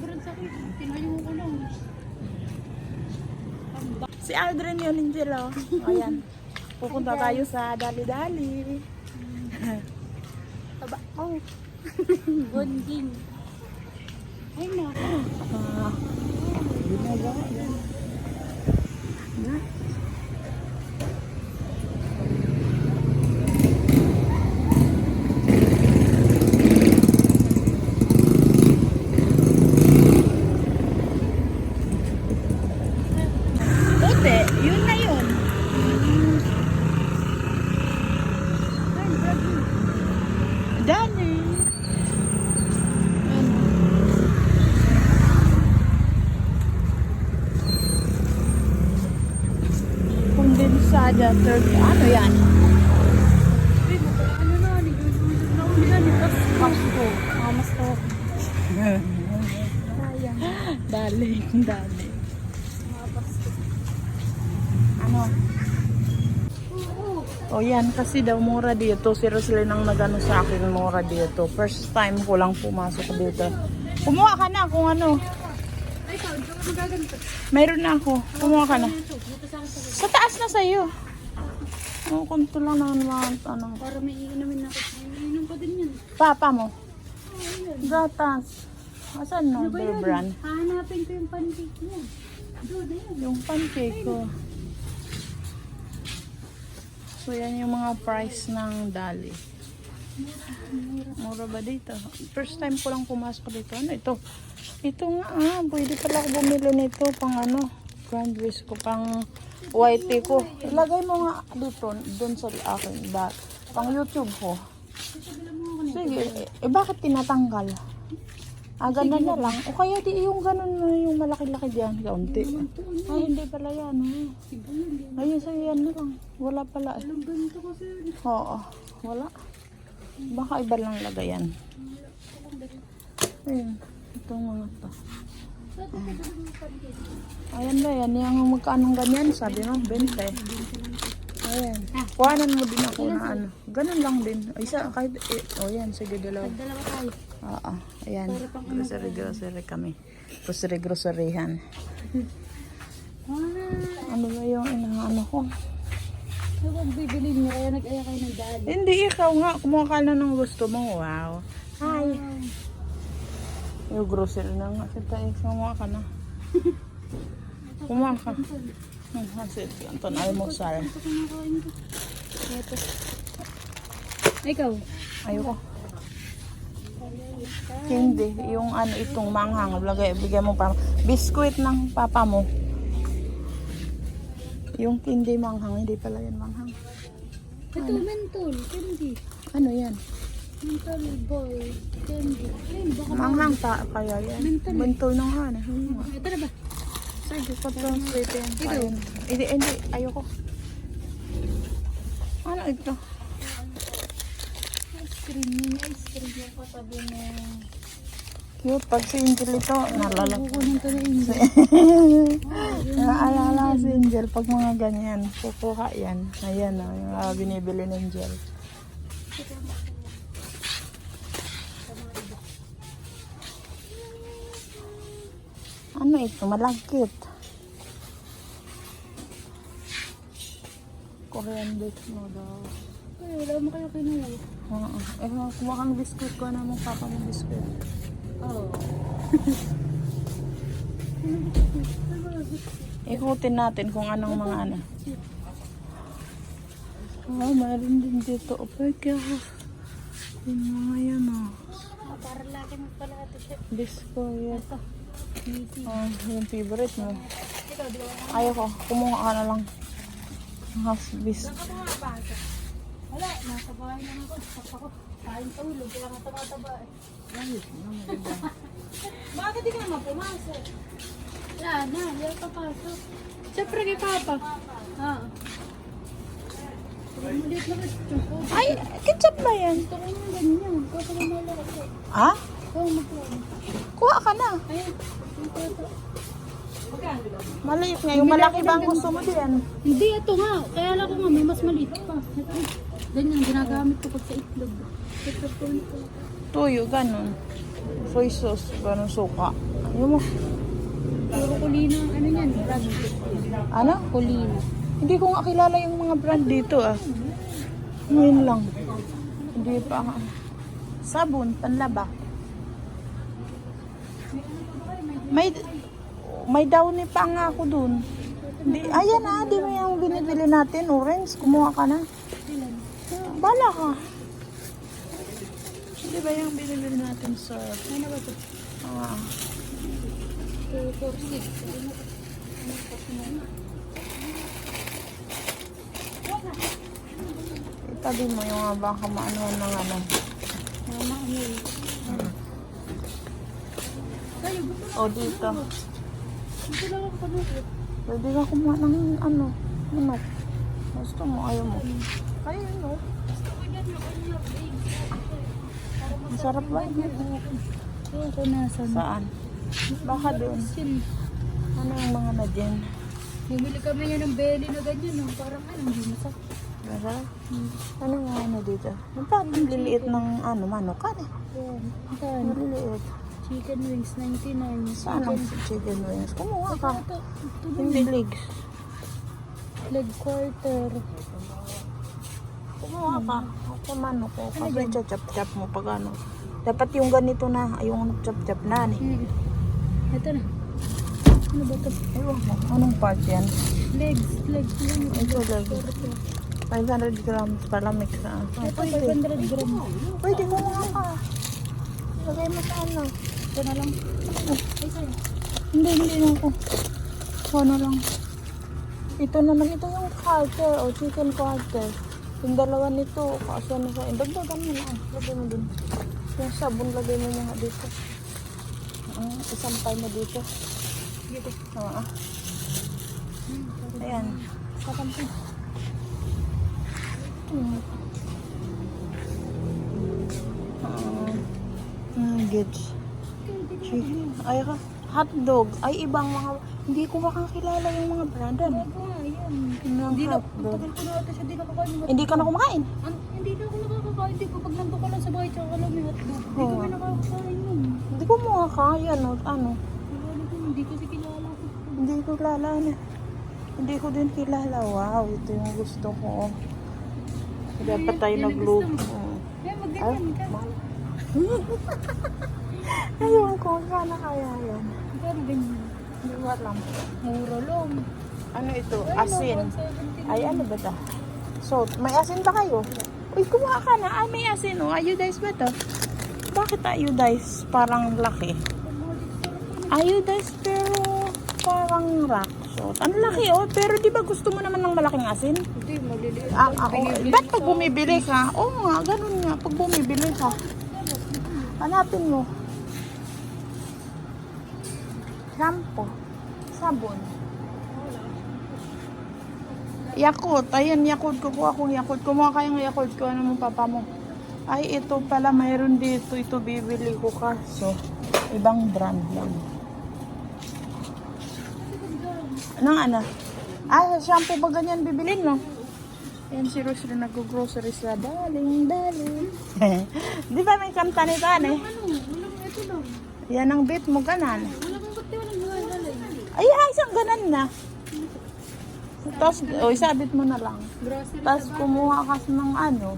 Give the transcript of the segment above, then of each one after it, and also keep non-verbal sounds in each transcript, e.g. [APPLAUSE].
sobrang sakit. Tinayo ko lang. Si Aldrin yun, Angelo. Ayan. Pupunta tayo sa Dali-Dali. Taba. Oh. Bonding. Ay, naku. Ah. Ginagawa yan. Na? Puti, yun na yun. Dali. Kondensada, third, ano yan? Ano na. Nauli na. Tapos, Pasko. Mamas ko. Sayang. Dali, dali. Ano? O yan, kasi daw mura dito. Si Roslyn ang nagano sa akin, mura dito. First time ko lang pumasok dito. Kumuha ka na kung ano. Mayroon na ako. Kumuha ka na. Sa taas na sa'yo. Oh, kunto lang naman mga ano. Para may iinumin ako. Iinom ko din yan. Papa mo. Oo, yun. Gatas. Asan no? Ano ba yun? brand. Hahanapin ko yung pancake niya. Doon na yun. Yung pancake ko. So, yan yung mga price ng Dali. Mura ba dito? First time ko lang pumasok dito. Ano ito? Ito nga ah, pwede pala ako bumili nito pang ano, grand ko, pang white ko. Ilagay mo nga dito, dun sa akin, ba, pang YouTube ko. Sige, eh bakit tinatanggal? Ah, ganun na lang. O kaya di yung ganun na yung malaki-laki diyan, kaunti. Ay, hindi pala yan. Oh. Ayun, sa yan na lang. Wala pala. eh. Oo, wala. Baka iba lang lagayan. Ayun, itong mga to. Ayan ba yan, yung magkanong ganyan, sabi mo, 20. Ayan. Kuhanan mo din ako na ano. Ganun lang din. Ay, Isa, kahit, eh, oh yan, sige, dalawa. Dalawa tayo. Oo, ayan. Para pang ano Grocery, grocery kami. Grocery, groceryhan. Ah, Ano ba yung inaano ko? ano bang bibili niyo? Kaya nag-aya kayo ng dad. Hindi, ikaw nga. Kumuha ka na ng gusto mo. Wow. Hi. Yung grocery na nga. Kita, eh, kumuha ka na. [LAUGHS] Kumuha ka. Hmm, hasit. Ito kumakain ko. Ito. Ikaw? Ayoko. Hindi. Yung ano, itong manghang. Lagay, bigyan mo pa. Biskuit ng papa mo. Yung hindi manghang. Hindi pala yan manghang. Ito, mentol. Candy. Ano yan? Mental boy. Manghang pa kaya yan. Ng ano. Hmm. Ito na ba? Sige, pa-translate yan. Ayun. Hindi, hindi. Ayoko. Ano ito? Ice cream. Ice cream yung katabi mo. Cute. Pag si Angel ito, nalala. Kukunin na [LAUGHS] si Angel pag mga ganyan. Kukuha yan. Ayan o. yung binibili ni Angel. Ano ito? Malagkit. Korean baked noodles. Ay, wala mo kayo kinuha. Oo. Eh, kumuha kang biskuit ko na mong papa ng biskuit. Oo. [LAUGHS] Ikutin natin kung anong mga ano. Ah, meron din dito. Okay, kaya yung mga yan oh. Para laki mo pala ito siya. Biscuit. Ito. Oh, yung favorite mo. Ba? Ayoko. Kumuha ka na lang. Half bis. Wala, nasa bahay lang ako. Saksa ko. Kain tulog, kaya nga tumataba eh. Bakit di ka naman pumasok? Wala na, di ako papasok. Siyempre kay Papa. Ha? Ito. Ay, ketchup ba yan? Gusto ko nga ganyan. Kasi na malaki ko. Ha? Kuha ka na. Maliit nga. Yung malaki ba ang gusto mo din? Hindi, ito nga. Kaya lang ko nga, may mas maliit pa. Ganyan, ginagamit ko pag sa itlog. Tuyo, ganun. soy sauce, ganun suka. Ano mo? Puro kulino. Ano yan? Brand. Ano? Kulino. Hindi ko nga kilala yung mga brand dito ah. Ngayon lang. Hindi pa nga. Sabon, panlaba. May may downy pa nga ako dun. Di, ayan ah, di ba yung binibili natin, orange? Kumuha ka na. Bala ka. Di ba yung binibili natin sa... Ano ba ito? Ah, 2, 4, 6. itabi mo yung baka maanuhan ng ano. Mama, ano O dito. Gusto lang ako panukot. Pwede ka kumuha ng ano, manok. Gusto mo, ayaw mo. Kaya no. Gusto ko dyan yung ano, Masarap ba? Oo, ko nasan. Saan? Baka doon. Ano yung mga na dyan? Bumili kami niya ng belly na ganyan, no? parang ano, hindi masak. Masarap? Ano yung ano dito? Parang liliit ng ano, manok ka eh. Saan? Maliliit. Chicken wings, 99. Saan ang Chicken. wings? Kumuha ka. Hindi legs. Leg quarter. Kumuha ka. Ako manok ko. Kasi chap-chap mo pag ano. Dapat yung ganito na, yung chap-chap na ni. Hmm. Ito na. Ano ba ito? Ewan ko, anong part yan? Legs. Legs. Ito. Quarter. 500 grams pala mix na. Ito, pwede. 500 grams. Pwede kumuha ka. Lagay mo sa ano. Ito na lang. Sa'yo. Hindi, hindi na ako. Ano lang. Ito naman, ito yung quarter o chicken quarter. Yung dalawa nito, kaso ano sa Dagdagan mo na. Lagay mo dun. Yung sabon, lagay mo mga dito. Ah, isampay mo dito. Dito. Ah, ah. Ayan. Kakampi. Hmm. Ah, nuggets. Chicken. Ay. Hotdog. Ay, ibang mga... Hindi ko makakilala yung mga brandan. Hindi na, tagal ko na ata siya, di nakakain ng Hindi ka na kumakain. An- hindi na ako nakakakain. Di ko pag nandun ka lang sa bahay, tsaka alam yung hotdog. Hindi Oo. kami nakakakain nun. Hindi ko mukha ka. Yan o. Ano? Wala ko, Hindi kasi kilala ko. Hindi ko kilala na. Hindi ko din kilala. Wow, ito yung gusto ko. Dapat tayo Yan ang nag-loop. gusto mo. Eh, magganyan ka. [LAUGHS] Ayun ko, sana kaya yan. Magkano ganyan? Hindi ko alam. Mura lang. Ano ito? Ay, Asin. no, 170 Ay, ano ba ito? Salt. May asin ba kayo? Uy, kumuha ka na. Ah, may asin oh. Iodized ba to? Bakit iodized? Parang laki. Iodized pero parang rock salt. Ang laki oh. Pero di ba gusto mo naman ng malaking asin? Hindi, maliliit. Ah, ako. Binibili Ba't ko pag bumibili ka? Oo nga, ganun nga. Pag bumibili ka. Hanapin mo. Shampoo. Sabon. Yakult. Ayan, Yakult. Kukuha kong Yakult. Kumuha kayong Yakult ko. Ano mo papa mo? Ay, ito pala. Mayroon dito. Ito bibili ko kaso. Ibang brand lang. Nang ano? Ah, shampoo ba ganyan bibilin mo? Yan si Rose rin nag-grocery sa daling, daling. [LAUGHS] Di ba may kanta ano eh? Ano? Ito lang. Yan ang bit mo, ganan. Galalay. Ay, ha, isang ganan na. Tapos, o, isabit mo na lang. Grocery Tapos, kumuha ka ng ano,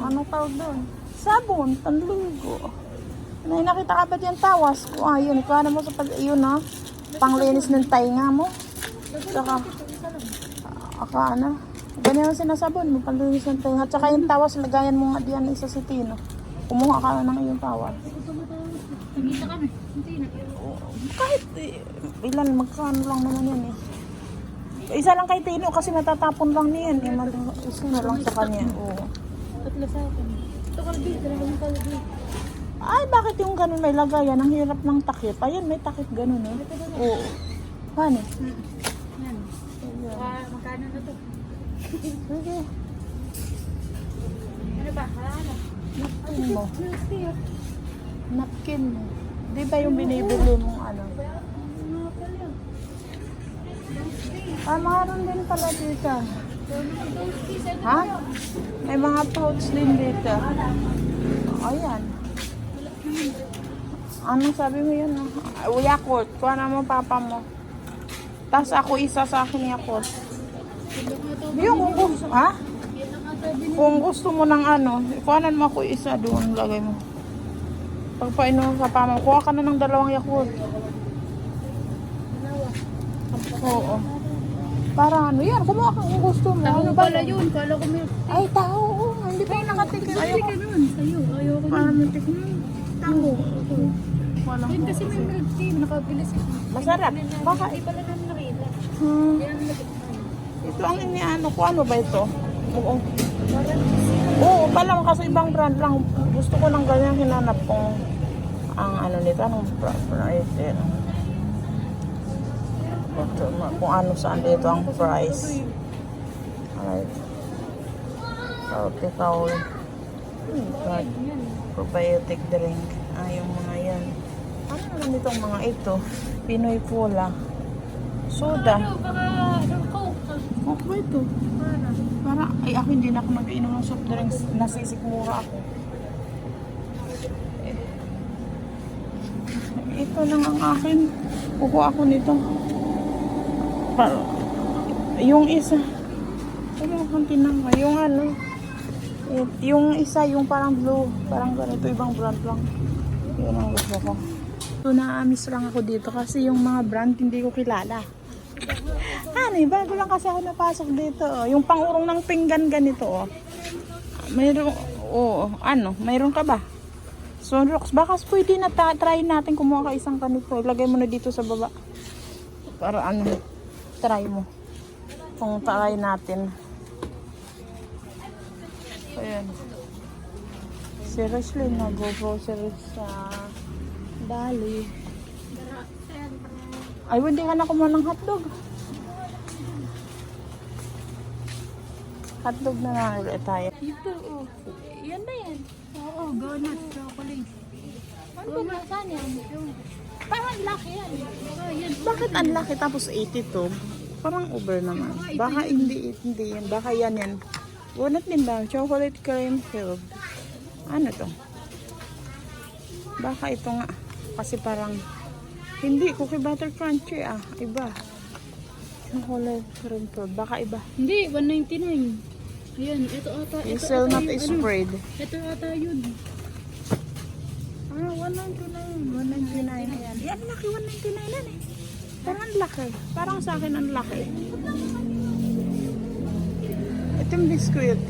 ano tawag doon? Sabon, panlugo. May nakita ka ba dyan tawas? Kung ah, yun, ikaw mo sa pag, yun ha, panglinis ng tainga mo. Saka, aka ano, ganyan ang sinasabon mo, panlinis ng tainga. Tsaka yung tawas, lagayan mo nga diyan isa sa tino. Kumuha ka ng iyong tawas. Nagkita kami. Hindi na. Kahit eh, ilan, magkano lang naman yan eh. Isa lang kay Tino kasi natatapon lang niyan. Eh, mag- isa na lang sa kanya. Oo. Tatlo sa akin. Ito kalbi, dalawang kalbi. Ay, bakit yung ganun may lagayan? Ang hirap ng takip. Ayun, may takip ganun eh. Oo. Paano? Yan. Magkano na to? Sige. Ano ba? Hala na. Napkin mo. Napkin mo. Di ba yung binibili mong ano? Ah, mayroon din pala dito. Ha? May mga pouch din dito. Ayan. Ano sabi mo yun? ah? Yakult. Kuha na mo papa mo. Tapos ako isa sa akin Yakult. Yung kung gusto, ha? Kung gusto mo ng ano, kuhanan mo ako isa doon, lagay mo. Pagpainom sa pama, kuha ka na ng dalawang Yakult. Oo. Para ano yan, kumuha ka kung gusto mo. Taho Ano ba pala yun. Kala ko may... Ay, tao. Hindi pa yung nakatikim. Bili Ayoko. ka nun. Sa'yo. Ayoko Para nun. may tikman. Tao. Walang Yun kasi may milk tea. Nakabili siya. Masarap. Baka Ay, pala namin nakita. Hmm. Ito ang iniano ko. Ano ba ito? Oo. Oo, pala kasi ibang brand lang. Gusto ko ng ganyan hinanap kong ang ano nito, anong price ma- kung ano saan dito ang price. Alright. Cowl. Hmm, God. Probiotic drink. Ah, yung mga yan. Ano naman itong mga ito? Pinoy Cola. Soda. Ano, baka... Coke. Okay ba ito? Para. Para, ay ako hindi na ako mag-inom ng soft drinks. Nasisikmura ako. Ito lang ang akin. Kukuha ako nito. Para, yung isa. Ano ang tinangka? Yung ano. Yung isa, yung parang blue. Parang ganito, ibang brand lang. Yun ang gusto ko. So, na-miss lang ako dito kasi yung mga brand hindi ko kilala. Ano, bago lang kasi ako napasok dito. Oh. Yung pangurong ng pinggan ganito, oh. Mayroon, oh, ano, mayroon ka ba? Sunrocks, baka pwede na ta- try natin kumuha ka isang ganito. Ilagay mo na dito sa baba. Para ano, try mo. Kung try natin. Ayan. Seriously, nag-groceries sa Dali. Ay, hindi ka na kumuha ng hotdog. Hotdog na lang ulit tayo. Ito, oh. Yan na yan. Oo, donut, chocolate. Ano ba nasaan yan? Yung... Parang laki yan. Oh, yan. Bakit ang laki tapos 82? Parang over naman. Baka hindi, hindi yan. Baka yan yan. Donut din ba? Chocolate cream filled. Ano to? Baka ito nga. Kasi parang hindi. Cookie butter crunchy ah. Iba. Chocolate cream filled. Baka iba. Hindi, 199. Ayan, ito ata. Ito Hazelnut ata is yung ano. spread. Ito ata yun. Ah, 199. 199 yan. Yan, laki 199 yan eh. Parang ang laki. Parang sa akin ang laki. Ito yung biskuit.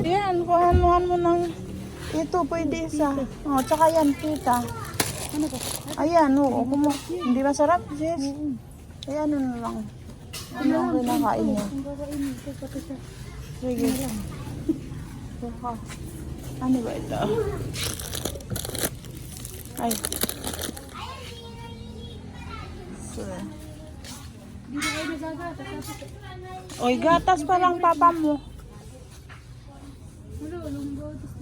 Yan, kuhanuhan mo ng ito, pwede isa. Oh, tsaka yan, tita. Ano ba? Ayan, oo. Kumu hindi masarap, sis. Ayan, ano lang. Ano ang kinakain niya? Sige. Baka. Ano ba ito? Ay. So, Oy, gatas pa lang papa mo.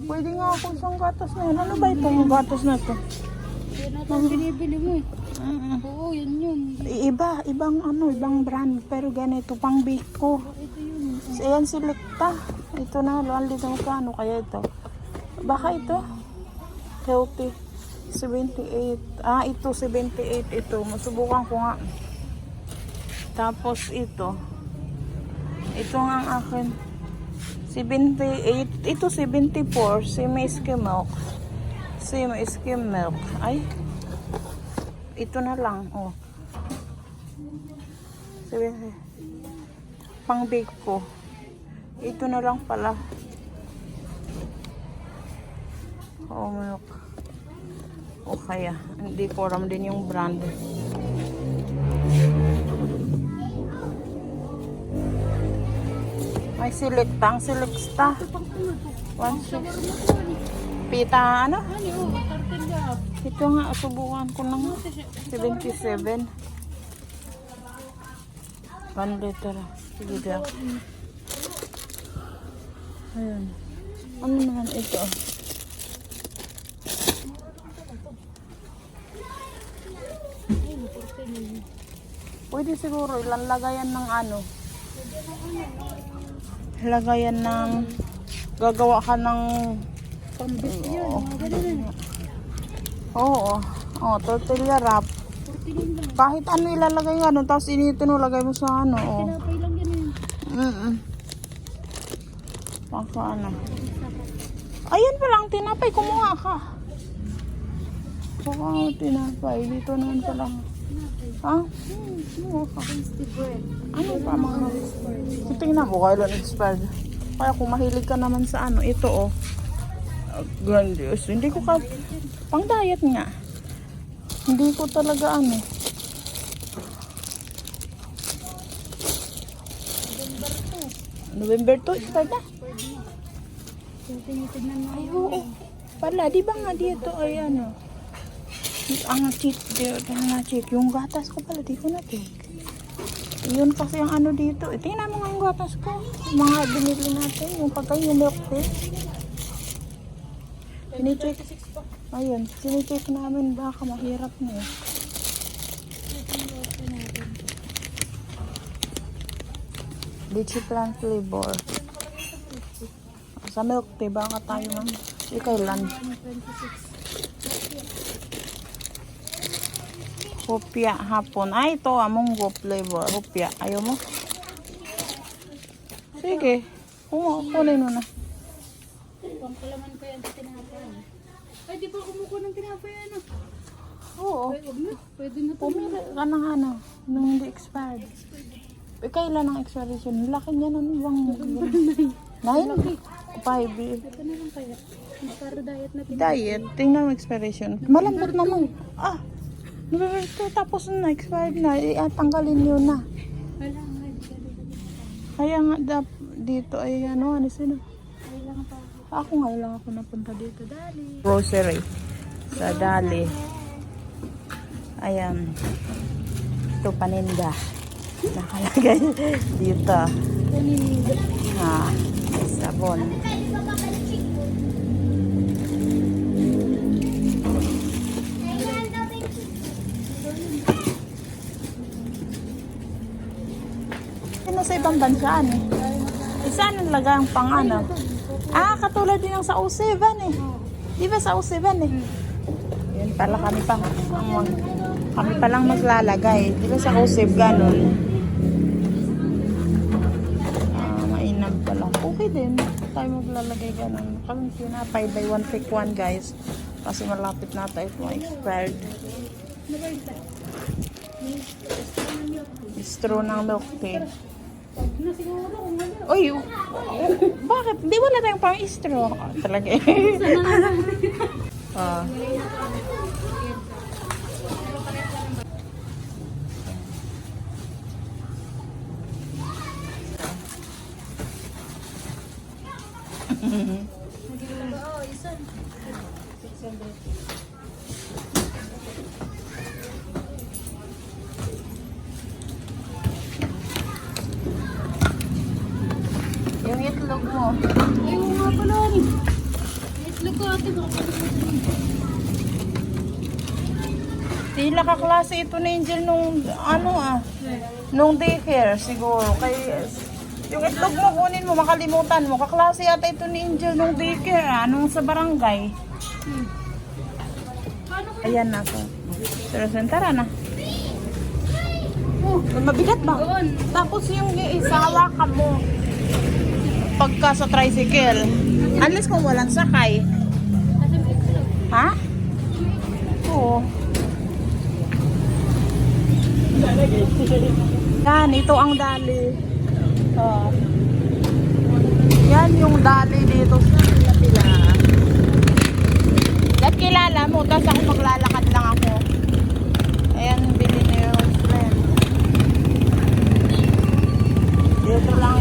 Pwede nga ako isang gatas na yan. Ano ba itong gatas na to? Yan binibili mo eh. Mm-mm. Oo, yan yun. Iba, ibang ano, ibang brand. Pero ganito, pang bake ko. Ito yun. Ayan, selecta. Ito na, luwan dito magkano kaya ito. Baka ito. Healthy. 78. Ah, ito, 78. Ito, masubukan ko nga. Tapos ito. Ito nga ang akin. 78. Ito, 74. Semi skim milk. Semi skim milk. Ay. Ito na lang. Oh. 70. Pang bake ko. Ito na lang pala. Oh, milk. O kaya, hindi ko alam din yung brand. May selecta. Ang selecta. One six. Pita ano? Ano. Ito nga, subukan ko ng 77. 1 liter. Sige daw. Ayan. Ano naman ito? Pwede siguro ilang lagayan ng ano. Lagayan ng gagawa ka ng yan. Mga ganun. Oo. Oh, tortilla wrap. Tingin lang. Kahit ano ilalagay nga ano, tapos inito no, lagay mo sa ano. Oh. Tinapay lang yan eh. Mm-mm. Baka ano. Ayan pa lang, tinapay. Kumuha ka. Baka tinapay. Dito naman pala. Ha? Kumuha ka. Ano pa mga tingnan mo, kailan expired. Kaya kung mahilig ka naman sa ano, ito oh. Grandiose. Hindi ko ka... Pang diet nga. Hindi ko talaga ano. November 2, expired na. So, tinitignan mo. Ay, oo. Pala, di ba nga dito ay ano? Ang cheat, na check. Yung gatas ko pala, di ko na check. Yun kasi ang ano dito. Eh, tingnan mo nga yung gatas ko. Mga binili natin. Yung pagkain, yung milk tea. Sinicheck. Ayun, sinicheck namin. Baka mahirap na eh. Lychee plant flavor. Sa milk tea, baka tayo eh, kailan? 26. Hopya hapon. Ay, ito ah, munggo flavor. Hopya. Ayaw mo? Sige. Kunin mo na. Pangkalaman ko yan sa tinapay. Ay, di ba kumukuha ng tinapay ano? Oo. Wag na. Pwede na. Pumili ka ng ano, nung hindi expired. Eh, kailan ang expiration? Laki niya na bang... Nine? Five. Ito na lang kaya. Para diet na tinapay. Diet. Tingnan mo expiration. Malambot naman. Ah! 2, tapos na, expired na. Eh, ah, yun na. Wala nga. Kaya nga, dap, dito ay ano, ano sino? Ako. Nga lang ako napunta dito, Dali. Grocery. Sa Dali. Ayan. Ito paninda. Nakalagay dito. Paninda. Ha. Sabon. Ano sa ibang bansa eh? Isa ang lagang pang ano? Katulad din ng sa O7 eh. Di ba sa O7 eh? Yan pala kami pa. Ang kami pa lang maglalagay. Di ba sa O7 ganun? Ah, mainam pala. Okay din. Tayo maglalagay ganun. Kami pinapay by one pick one guys. Kasi malapit na tayo kung expired. Straw ng milk tea. Na siguro kung ano. Uy, oh, oh, bakit? Di wala tayong pang straw. Ah, Talaga eh. [LAUGHS] Ah. Oo, [LAUGHS] isa. Yung itlog mo. Ay, oo nga pala. Itlog ko ate. Tila kaklase ito ni Angel nung ano ah. Nung daycare siguro. Kay, yung itlog mo kunin mo, makalimutan mo. Kaklase yata ito ni Angel nung daycare ah. Nung sa barangay. Ko? Ayan na po. Pero tara na. Oh, mabigat ba? Doon. Tapos yung isa, hawakan mo pagka sa tricycle. Unless kung walang sakay. Ha? Oo. Yan, ito ang dali. Oh. Yan yung dali dito sa Pilapila. Dahil kilala mo, tapos ako maglalakad lang ako. Ayan, bili niyo yung friend. Dito lang